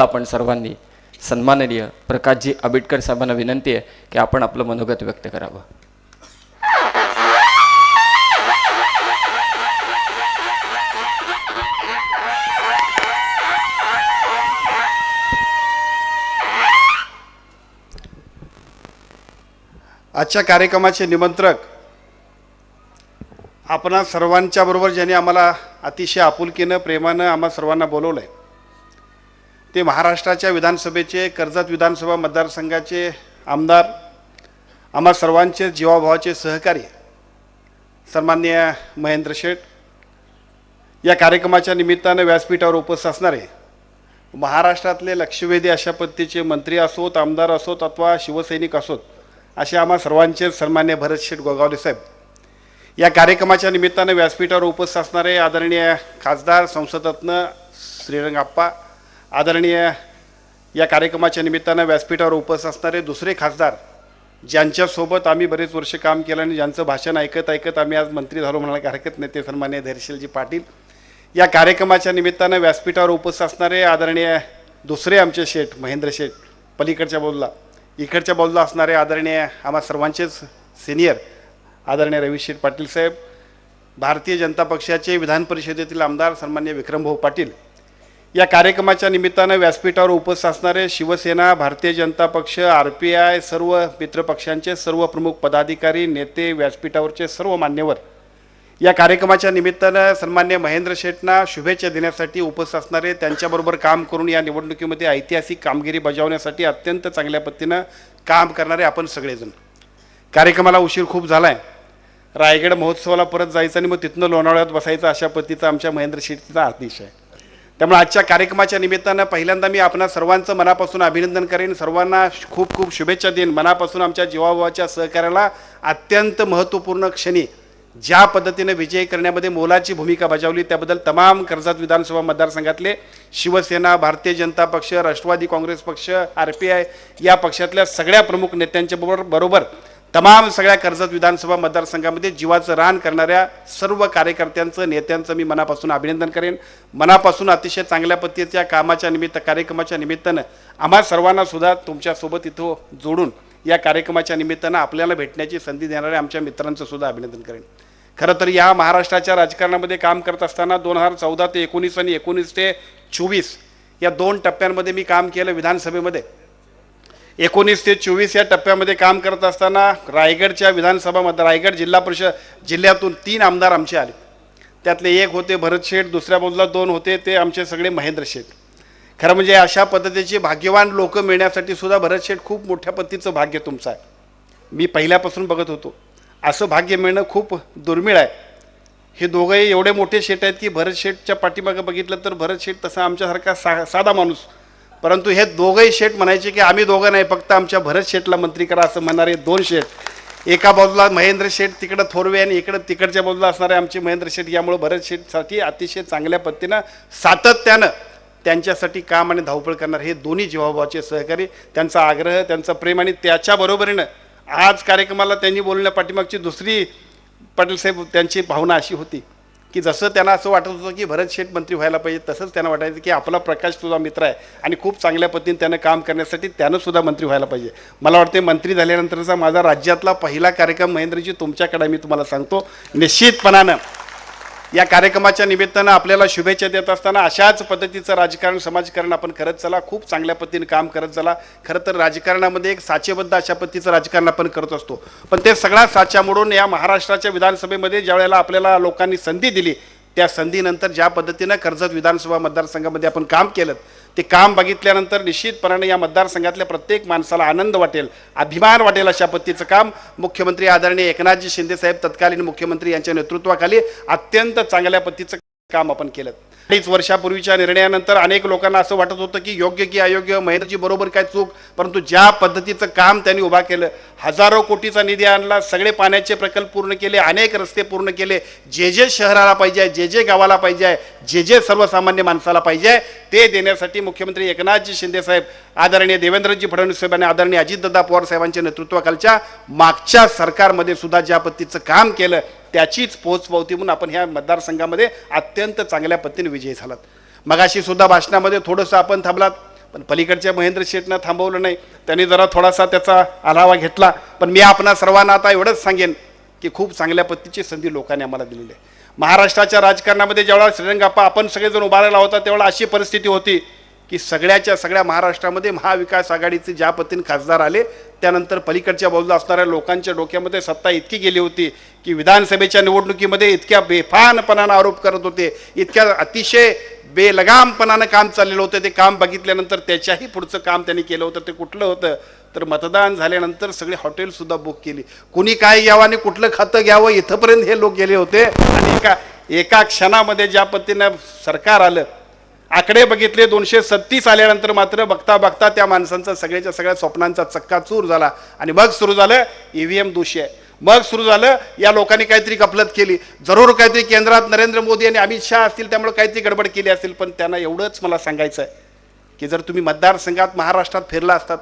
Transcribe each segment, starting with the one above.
आपण सर्वांनी सन्माननीय प्रकाशजी आंबेडकर साहेबांना विनंती आहे की आपण आपलं मनोगत व्यक्त करावं. आजच्या कार्यक्रमाचे निमंत्रक आपणा सर्वांच्या बरोबर ज्यांनी आम्हाला अतिशय आपुलकीनं प्रेमानं आम्हा सर्वांना बोलवलं आहे ते महाराष्ट्राच्या विधानसभेचे कर्जत विधानसभा मतदारसंघाचे आमदार आम्हा सर्वांचे जीवाभावाचे सहकारी सन्मान्य महेंद्र शेठ. या कार्यक्रमाच्या निमित्तानं व्यासपीठावर उपस्थित असणारे महाराष्ट्रातले लक्षवेधी अशा पद्धतीचे मंत्री असोत आमदार असोत अथवा शिवसैनिक असोत असे आम्हा सर्वांचे सन्मान्य भरत शेठ गोगावले साहेब. या कार्यक्रमाच्या निमित्तानं व्यासपीठावर उपस्थित असणारे आदरणीय खासदार संसदरत्न श्रीरंगाप्पा आदरणीय या कार्यक्रमाच्या निमित्तानं व्यासपीठावर उपस्थित असणारे दुसरे खासदार ज्यांच्यासोबत आम्ही बरेच वर्ष काम केलं आणि ज्यांचं भाषण ऐकत ऐकत आम्ही आज मंत्री झालो म्हणायला काही हरकत नाही ते सन्मान्य धैर्यशीलजी पाटील. या कार्यक्रमाच्या निमित्तानं व्यासपीठावर उपस्थित असणारे आदरणीय दुसरे आमचे शेठ महेंद्र शेठ पलीकडच्या बाजूला इकडच्या बाजूला असणारे आदरणीय आम्हा सर्वांचेच सिनियर आदरणीय रवी शेठ पाटील साहेब भारतीय जनता पक्षाचे विधान परिषदेतील आमदार सन्मान्य विक्रमभाऊ पाटील या कार्यक्रमाच्या निमित्तानं व्यासपीठावर उपस्थित असणारे शिवसेना भारतीय जनता पक्ष आर पी आय सर्व मित्रपक्षांचे सर्व प्रमुख पदाधिकारी नेते व्यासपीठावरचे सर्व मान्यवर या कार्यक्रमाच्या निमित्तानं सन्मान्य महेंद्र शेठना शुभेच्छा देण्यासाठी उपस्थित असणारे त्यांच्याबरोबर काम करून या निवडणुकीमध्ये ऐतिहासिक कामगिरी बजावण्यासाठी अत्यंत चांगल्या पद्धतीनं काम करणारे आपण सगळेजण. कार्यक्रमाला उशीर खूप झाला आहे रायगड महोत्सवाला परत जायचं आणि मग तिथनं लोणावळ्यात बसायचं अशा पद्धतीचा आमच्या महेंद्र शेट्टीचा आदेश आहे. त्यामुळे आजच्या कार्यक्रमाच्या निमित्तानं पहिल्यांदा मी आपणा सर्वांचं मनापासून अभिनंदन करेन. सर्वांना खूप खूप शुभेच्छा देईन. मनापासून आमच्या जीवाभावाच्या सहकार्याला अत्यंत महत्त्वपूर्ण क्षणी ज्या पद्धतीने विजय करण्यामध्ये मोलाची भूमिका बजावली त्याबद्दल तमाम कर्जत विधानसभा मतदारसंघातले शिवसेना भारतीय जनता पक्ष राष्ट्रवादी काँग्रेस पक्ष आर पी आय या पक्षातल्या सगळ्या प्रमुख नेत्यांच्या बरोबर बरोबर तमाम सगळ्या कर्जत विधानसभा मतदारसंघामध्ये जीवाचं रान करणाऱ्या सर्व कार्यकर्त्यांचं नेत्यांचं मी मनापासून अभिनंदन करेन. मनापासून अतिशय चांगल्या पद्धतीच्या कामाच्या निमित्त कार्यक्रमाच्या निमित्तानं आम्हा सर्वांना सुद्धा तुमच्यासोबत इथं जोडून या कार्यक्रमाच्या निमित्तानं आपल्याला भेटण्याची संधी देणाऱ्या आमच्या मित्रांचं सुद्धा अभिनंदन करेन. खरं तर या महाराष्ट्राच्या राजकारणामध्ये काम करत असताना दोन हजार चौदा ते एकोणीस आणि एकोणीस ते चोवीस या दोन टप्प्यांमध्ये मी काम केलं विधानसभेमध्ये. एकोणीस ते चोवीस या टप्प्यामध्ये काम करत असताना रायगडच्या विधानसभामध्ये रायगड जिल्हा परिषद जिल्ह्यातून तीन आमदार आमचे आले. त्यातले एक होते भरत शेठ दुसऱ्या बाजूला दोन होते ते आमचे सगळे महेंद्र शेठ. खरं म्हणजे अशा पद्धतीचे भाग्यवान लोक मिळण्यासाठी सुद्धा भरत शेठ खूप मोठ्या पद्धतीचं भाग्य तुमचं आहे. मी पहिल्यापासून बघत होतो. असं भाग्य मिळणं खूप दुर्मिळ आहे. हे दोघंही एवढे मोठे शेठ आहेत की भरत शेठच्या पाठीमागं बघितलं तर भरत शेठ तसा आमच्यासारखा सा साधा माणूस परंतु हे दोघंही शेठ म्हणायचे की आम्ही दोघं नाही फक्त आमच्या भरत शेठला मंत्री करा असं म्हणणारे दोन शेठ. एका बाजूला महेंद्र शेठ तिकडं थोरवे आणि इकडं तिकडच्या बाजूला असणारे आमचे महेंद्र शेठ. यामुळं भरत शेठसाठी अतिशय चांगल्या पद्धतीनं सातत्यानं त्यांच्यासाठी काम आणि धावपळ करणार हे दोन्ही जीवाभावाचे सहकारी. त्यांचा आग्रह त्यांचा प्रेम आणि त्याच्याबरोबरीनं आज कार्यक्रमाला त्यांनी बोलण्या पाठीमागची दुसरी पाटील साहेब त्यांची भावना अशी होती. की जसं त्यांना असं वाटत होतं की भरत शेठ मंत्री व्हायला पाहिजे तसंच त्यांना वाटायचं की आपला प्रकाश तुझा मित्र आहे आणि खूप चांगल्या पद्धतीने त्यानं काम करण्यासाठी त्यानंसुद्धा मंत्री व्हायला पाहिजे. मला वाटते मंत्री झाल्यानंतरचा माझा राज्यातला पहिला कार्यक्रम महेंद्रजी तुमच्याकडे मी तुम्हाला सांगतो. निश्चितपणानं. या कार्यक्रमाच्या निमित्तानं आपल्याला शुभेच्छा देत असताना अशाच पद्धतीचं राजकारण समाजकारण आपण करत चला खूप चांगल्या पद्धतीने काम करत चला. खरं तर राजकारणामध्ये एक साचेबद्ध अशा पद्धतीचं राजकारण आपण करत असतो. पण ते सगळा साच्या मोडून या महाराष्ट्राच्या विधानसभेमध्ये ज्यावेळेला आपल्याला लोकांनी संधी दिली त्या संधीनंतर ज्या पद्धतीनं कर्जत विधानसभा मतदारसंघामध्ये आपण काम केलं ते काम बघितल्यानंतर निश्चितपणाने या मतदारसंघातल्या प्रत्येक माणसाला आनंद वाटेल अभिमान वाटेल अशा पद्धतीचं काम मुख्यमंत्री आदरणीय एकनाथजी शिंदेसाहेब तत्कालीन मुख्यमंत्री यांच्या नेतृत्वाखाली अत्यंत चांगल्या पद्धतीचं काम आपण केलं. अडीच वर्षापूर्वीच्या निर्णयानंतर अनेक लोकांना असं वाटत होतं की योग्य की अयोग्य महेंद्रजी बरोबर काय चूक परंतु ज्या पद्धतीचं काम त्यांनी उभा केलं हजारो कोटीचा निधी आणला सगळे पाण्याचे प्रकल्प पूर्ण केले अनेक रस्ते पूर्ण केले जे जे शहराला पाहिजे जे जे गावाला पाहिजे आहे जे जे सर्वसामान्य माणसाला पाहिजे ते देण्यासाठी मुख्यमंत्री एकनाथजी शिंदेसाहेब आदरणीय देवेंद्रजी फडणवीस साहेब आणि आदरणीय अजितदादा पवार साहेबांच्या नेतृत्वाखालच्या मागच्या सरकारमध्ये सुद्धा ज्या पद्धतीचं काम केलं त्याचीच पोचपावती म्हणून आपण ह्या मतदारसंघामध्ये अत्यंत चांगल्या पद्धतीने विजयी झालात. मगाशी सुद्धा भाषणामध्ये थोडंसं आपण थांबलात पण पलीकडच्या महेंद्र शेठनं थांबवलं नाही. त्यांनी जरा थोडासा त्याचा आढावा घेतला. पण मी आपणा सर्वांना आता एवढंच सांगेन की खूप चांगल्या पद्धतीची संधी लोकांनी आम्हाला दिलेली आहे. महाराष्ट्राच्या राजकारणामध्ये जेवढा श्रीरंगाप्पा आपण सगळेजण उभारायला होता तेवढा अशी परिस्थिती होती की सगळ्याच्या सगळ्या महाराष्ट्रामध्ये महाविकास आघाडीचे ज्या पतीने खासदार आले त्यानंतर पलीकडच्या बाजूला असणाऱ्या लोकांच्या डोक्यामध्ये सत्ता इतकी गेली होती की विधानसभेच्या निवडणुकीमध्ये इतक्या बेफानपणानं आरोप करत होते इतक्या अतिशय बेलगामपणानं काम चाललेलं होतं ते काम बघितल्यानंतर त्याच्याही पुढचं काम त्यांनी केलं होतं ते कुठलं होतं? तर मतदान झाल्यानंतर सगळी हॉटेलसुद्धा बुक केली. कुणी काय घ्यावं आणि कुठलं खातं घ्यावं इथंपर्यंत हे लोक गेले होते. आणि एका एका क्षणामध्ये ज्या पद्धतीनं सरकार आलं आकडे बघितले दोनशे सत्तीस आल्यानंतर मात्र बघता बघता त्या माणसांचा सगळ्याच्या सगळ्या स्वप्नांचा चक्का चूर झाला. आणि मग सुरू झालं ईव्हीएम दोषी आहे. मग सुरू झालं या लोकांनी काहीतरी कपलत केली. जरूर काहीतरी केंद्रात नरेंद्र मोदी आणि अमित शहा असतील त्यामुळे काहीतरी गडबड केली असेल पण त्यांना एवढंच मला सांगायचं आहे की जर तुम्ही मतदारसंघात महाराष्ट्रात फिरला असतात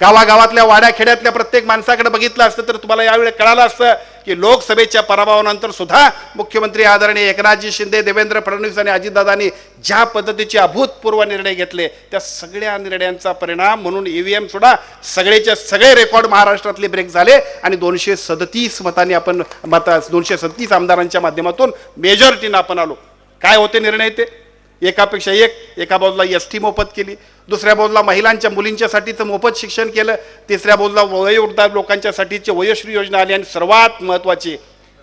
गावागावातल्या वाड्याखेड्यातल्या प्रत्येक माणसाकडे बघितलं असतं तर तुम्हाला यावेळी कळालं असतं की लोकसभेच्या पराभवानंतर सुद्धा मुख्यमंत्री आदरणीय एकनाथजी शिंदे देवेंद्र फडणवीस आणि अजितदादांनी ज्या पद्धतीचे अभूतपूर्व निर्णय घेतले त्या सगळ्या निर्णयांचा परिणाम म्हणून ईव्हीएम सुद्धा सगळेचे सगळे रेकॉर्ड महाराष्ट्रातले ब्रेक झाले आणि दोनशे सदतीस मतांनी आपण मता दोनशे सदतीस आमदारांच्या माध्यमातून मेजॉरिटीनं आपण आलो. काय होते निर्णय ते? एकापेक्षा एक एका बाजूला एस टी मोफत केली दुसऱ्या बाजूला महिलांच्या मुलींच्यासाठीचं मोफत शिक्षण केलं तिसऱ्या बाजूला वयोवृद्ध लोकांच्यासाठीची वयोश्री योजना आली आणि सर्वात महत्त्वाची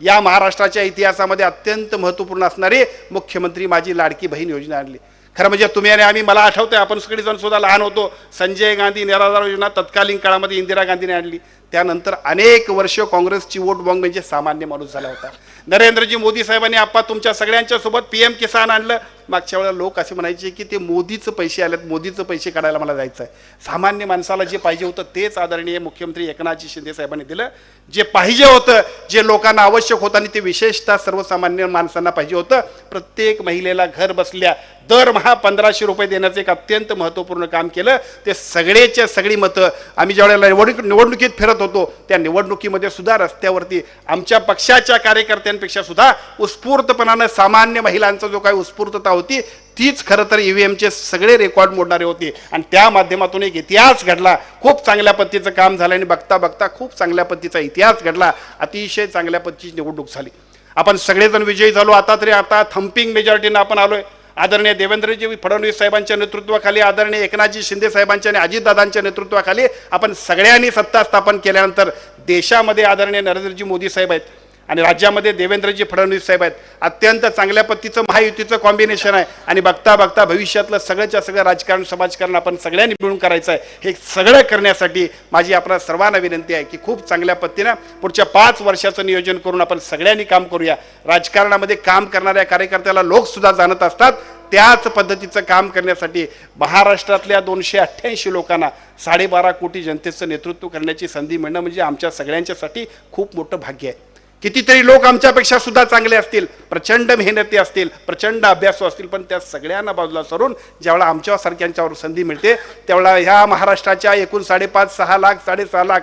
या महाराष्ट्राच्या इतिहासामध्ये अत्यंत महत्त्वपूर्ण असणारी मुख्यमंत्री माझी लाडकी बहीण योजना आणली. खरं म्हणजे तुम्ही आणि आम्ही मला आठवतंय आपण सगळेजण सुद्धा लहान होतो संजय गांधी निराधार योजना तत्कालीन काळामध्ये इंदिरा गांधीने आणली. त्यानंतर अनेक वर्ष काँग्रेसची वोट बँक म्हणजे सामान्य माणूस झाला होता. नरेंद्रजी मोदी साहेबांनी आप्पा तुमच्या सगळ्यांच्या सोबत पी एम किसान आणलं मागच्या वेळेला लोक असे म्हणायचे की ते मोदीचं पैसे आलेत मोदीचं पैसे काढायला मला जायचं आहे सामान्य माणसाला जे पाहिजे होतं तेच आदरणीय मुख्यमंत्री एकनाथजी शिंदे साहेबांनी दिलं. जे पाहिजे होतं जे लोकांना आवश्यक होतं आणि ते विशेषतः सर्वसामान्य माणसांना पाहिजे होतं प्रत्येक महिलेला घर बसल्या दरमहा पंधराशे रुपये देण्याचं एक अत्यंत महत्त्वपूर्ण काम केलं. ते सगळेच्या सगळी मतं आम्ही ज्यावेळेला निवडणूक निवडणुकीत फिरत होतो त्या निवडणुकीमध्ये सुद्धा रस्त्यावरती आमच्या पक्षाच्या कार्यकर्त्यांपेक्षा सुद्धा उत्स्फूर्तपणानं सामान्य महिलांचा जो काही उत्स्फूर्तता होती तीच खरं तर ईव्हीएमचे सगळे रेकॉर्ड मोडणारे होते. आणि त्या माध्यमातून एक इतिहास घडला. खूप चांगल्या पद्धतीचं काम झालं आणि बघता बघता खूप चांगल्या पद्धतीचा इतिहास घडला. अतिशय चांगल्या पद्धतीची निवडणूक झाली. आपण सगळेजण विजयी झालो. आता तरी आता थम्पिंग मेजॉरिटीनं आपण आलो आहे आदरणीय देवेंद्रजी फडणवीस साहेबांच्या नेतृत्वाखाली आदरणीय एकनाथजी शिंदे साहेबांच्या आणि अजितदादांच्या नेतृत्वाखाली आपण सगळ्यांनी सत्ता स्थापन केल्यानंतर देशामध्ये आदरणीय नरेंद्रजी मोदी साहेब आहेत. आणि राज्यामध्ये देवेंद्रजी फडणवीस साहेब आहेत. अत्यंत चांगल्या पद्धतीचं महायुतीचं कॉम्बिनेशन आहे. आणि बघता बघता भविष्यातलं सगळ्याच्या सगळं राजकारण समाजकारण आपण सगळ्यांनी मिळून करायचं आहे. हे सगळं करण्यासाठी माझी आपल्या सर्वांना विनंती आहे की खूप चांगल्या पद्धतीनं पुढच्या पाच वर्षाचं नियोजन करून आपण सगळ्यांनी काम करूया. राजकारणामध्ये काम करणाऱ्या कार्यकर्त्याला लोकसुद्धा जाणत असतात. त्याच पद्धतीचं काम करण्यासाठी महाराष्ट्रातल्या दोनशे अठ्ठ्याऐंशी लोकांना साडेबारा कोटी जनतेचं नेतृत्व करण्याची संधी मिळणं म्हणजे आमच्या सगळ्यांच्यासाठी खूप मोठं भाग्य आहे. कितीतरी लोक आमच्यापेक्षा सुद्धा चांगले असतील प्रचंड मेहनती असतील प्रचंड अभ्यासू असतील पण त्या सगळ्यांना बाजूला सरून ज्यावेळा आमच्यासारख्यांच्यावर संधी मिळते त्यावेळा ह्या महाराष्ट्राच्या एकूण साडेपाच सहा लाख साडेसहा लाख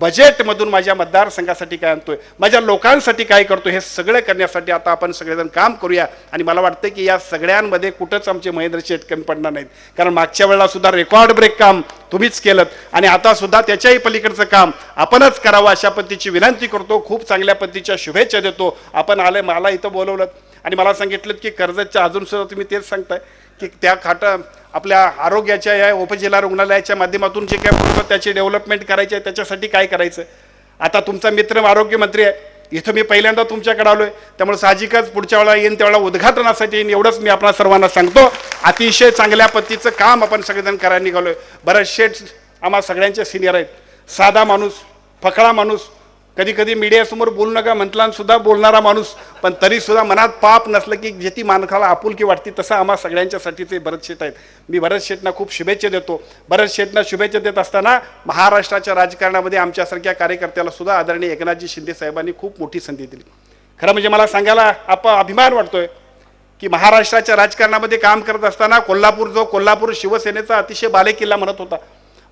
बजेटमधून माझ्या मतदारसंघासाठी काय आणतोय माझ्या लोकांसाठी काय करतो हे सगळं करण्यासाठी आता आपण सगळेजण काम करूया. आणि मला वाटतं की या सगळ्यांमध्ये कुठंच आमचे महेंद्र शेठ कमी पडणार नाहीत. कारण मागच्या वेळेला सुद्धा रेकॉर्ड ब्रेक काम तुम्हीच केलं आणि आता सुद्धा त्याच्याही पलीकडचं काम आपणच करावं अशा पद्धतीची विनंती करतो. खूप चांगल्या पद्धतीच्या शुभेच्छा देतो. आपण आले मला इथं बोलवलं. आणि मला सांगितलं की कर्जतच्या अजून सुद्धा तुम्ही तेच सांगताय की त्या खाटा आपल्या आरोग्याच्या या उपजिल्हा रुग्णालयाच्या माध्यमातून जे काय पूर्ण त्याची डेव्हलपमेंट करायची आहे त्याच्यासाठी काय करायचं? आता तुमचा मित्र आरोग्यमंत्री आहे. इथं मी पहिल्यांदा तुमच्याकडे आहे त्यामुळे साहजिकच पुढच्या वेळा येईन त्यावेळा उद्घाटनासाठी येईन एवढंच मी आपल्या सर्वांना सांगतो. अतिशय चांगल्या पद्धतीचं काम आपण सगळेजण करायला निघालो बरं शेठ आम्हा सगळ्यांचे सिनियर आहेत. साधा माणूस फकळा माणूस कधी कधी मीडियासमोर बोलू नका म्हटला सुद्धा बोलणारा माणूस पण तरी सुद्धा मनात पाप नसलं की ज्याची माणसाला आपुलकी वाटते तसं आम्हा सगळ्यांच्यासाठी ते भरत शेठ आहेत. मी भरत शेटना खूप शुभेच्छा देतो. भरत शेटना शुभेच्छा देत असताना महाराष्ट्राच्या राजकारणामध्ये आमच्यासारख्या कार्यकर्त्याला सुद्धा आदरणीय एकनाथजी शिंदे साहेबांनी खूप मोठी संधी दिली. खरं म्हणजे मला सांगायला आप अभिमान वाटतोय की महाराष्ट्राच्या राजकारणामध्ये काम करत असताना कोल्हापूर जो कोल्हापूर शिवसेनेचा अतिशय बालेकिल्ला म्हणत होता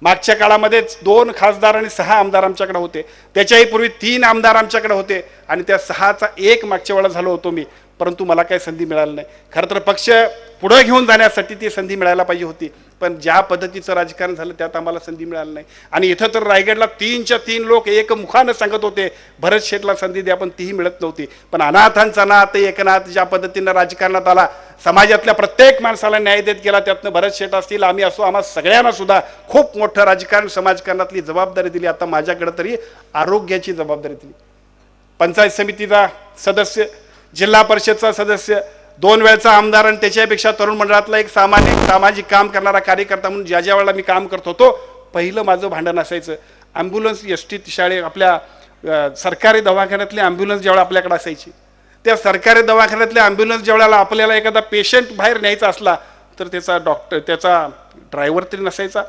मागच्या काळामध्येच दोन खासदार आणि सहा आमदार आमच्याकडे होते. त्याच्याही पूर्वी तीन आमदार आमच्याकडे होते आणि त्या सहाचा एक मागच्या वेळा झालो होतो मी. परंतु मला काही संधी मिळाली नाही. खरं तर पक्ष पुढं घेऊन जाण्यासाठी ती संधी मिळायला पाहिजे होती. पण ज्या पद्धतीचं राजकारण झालं त्यात आम्हाला संधी मिळाली नाही. आणि इथं तर रायगडला तीनच्या तीन लोक एकमुखानं सांगत होते भरत शेठला संधी द्या पण तीही मिळत नव्हती. पण अनाथांचा नाथ एकनाथ ज्या पद्धतीनं राजकारणात आला समाजातल्या प्रत्येक माणसाला न्याय देत गेला त्यातनं भरत शेठ असतील आम्ही असो आम्हा सगळ्यांना सुद्धा खूप मोठं राजकारण समाजकारणातली जबाबदारी दिली. आता माझ्याकडे तरी आरोग्याची जबाबदारी दिली. पंचायत समितीचा सदस्य जिल्हा परिषदचा सदस्य दोन वेळचा आमदार आणि त्याच्यापेक्षा तरुण मंडळातला एक सामान्य सामाजिक काम करणारा कार्यकर्ता म्हणून ज्या ज्या वेळेला मी काम करत होतो पहिलं माझं भांडण असायचं. ॲम्ब्युलन्स एस टी शाळे आपल्या सरकारी दवाखान्यातली ॲम्ब्युलन्स जेवढा आपल्याकडे असायची. त्या सरकारी दवाखान्यातल्या ॲम्ब्युलन्स जेवढ्याला आपल्याला एखादा पेशंट बाहेर न्यायचा असला तर त्याचा डॉक्टर त्याचा ड्रायव्हर तरी नसायचा.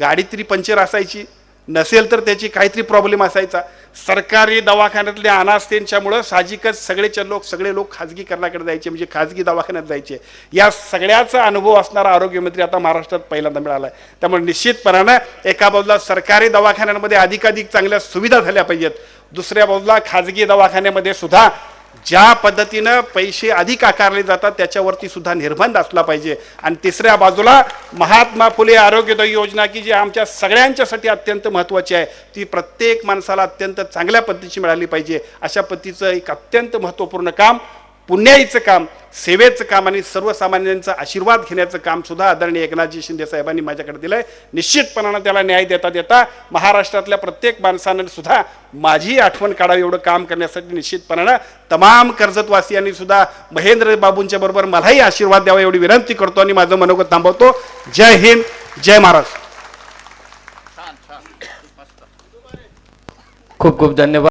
गाडी तरी पंक्चर असायची. नसेल तर त्याची काहीतरी प्रॉब्लेम असायचा. सरकारी दवाखान्यातल्या अनास्थेंच्यामुळं साहजिकच सगळेचे लोक सगळे लोक खाजगीकरणाकडे जायचे म्हणजे खाजगी दवाखान्यात जायचे. या सगळ्याचा अनुभव असणारा आरोग्यमंत्री आता महाराष्ट्रात पहिल्यांदा मिळाला आहे. त्यामुळे निश्चितपणानं एका बाजूला सरकारी दवाखान्यांमध्ये अधिकाधिक चांगल्या सुविधा झाल्या पाहिजेत. दुसऱ्या बाजूला खाजगी दवाखान्यामध्ये सुद्धा ज्या पद्धतीनं पैसे अधिक आकारले जातात त्याच्यावरती सुद्धा निर्बंध असला पाहिजे. आणि तिसऱ्या बाजूला महात्मा फुले आरोग्योदय योजना की जी आमच्या सगळ्यांच्यासाठी अत्यंत महत्त्वाची आहे ती प्रत्येक माणसाला अत्यंत चांगल्या पद्धतीची मिळाली पाहिजे. अशा पद्धतीचं एक अत्यंत महत्त्वपूर्ण काम पुण्याईचं काम सेवेचं काम आणि सर्वसामान्यांचा आशीर्वाद घेण्याचं काम सुद्धा आदरणीय एकनाथजी शिंदे साहेबांनी माझ्याकडे दिलंय. निश्चितपणानं त्याला न्याय देता देता महाराष्ट्रातल्या प्रत्येक माणसानं सुद्धा माझी आठवण काढावी एवढं काम करण्यासाठी निश्चितपणानं तमाम कर्जतवासियांनी सुद्धा महेंद्र बाबूंच्या बरोबर मलाही आशीर्वाद द्यावा एवढी विनंती करतो आणि माझं मनोगत थांबवतो. जय हिंद जय महाराष्ट्र. खूप खूप धन्यवाद.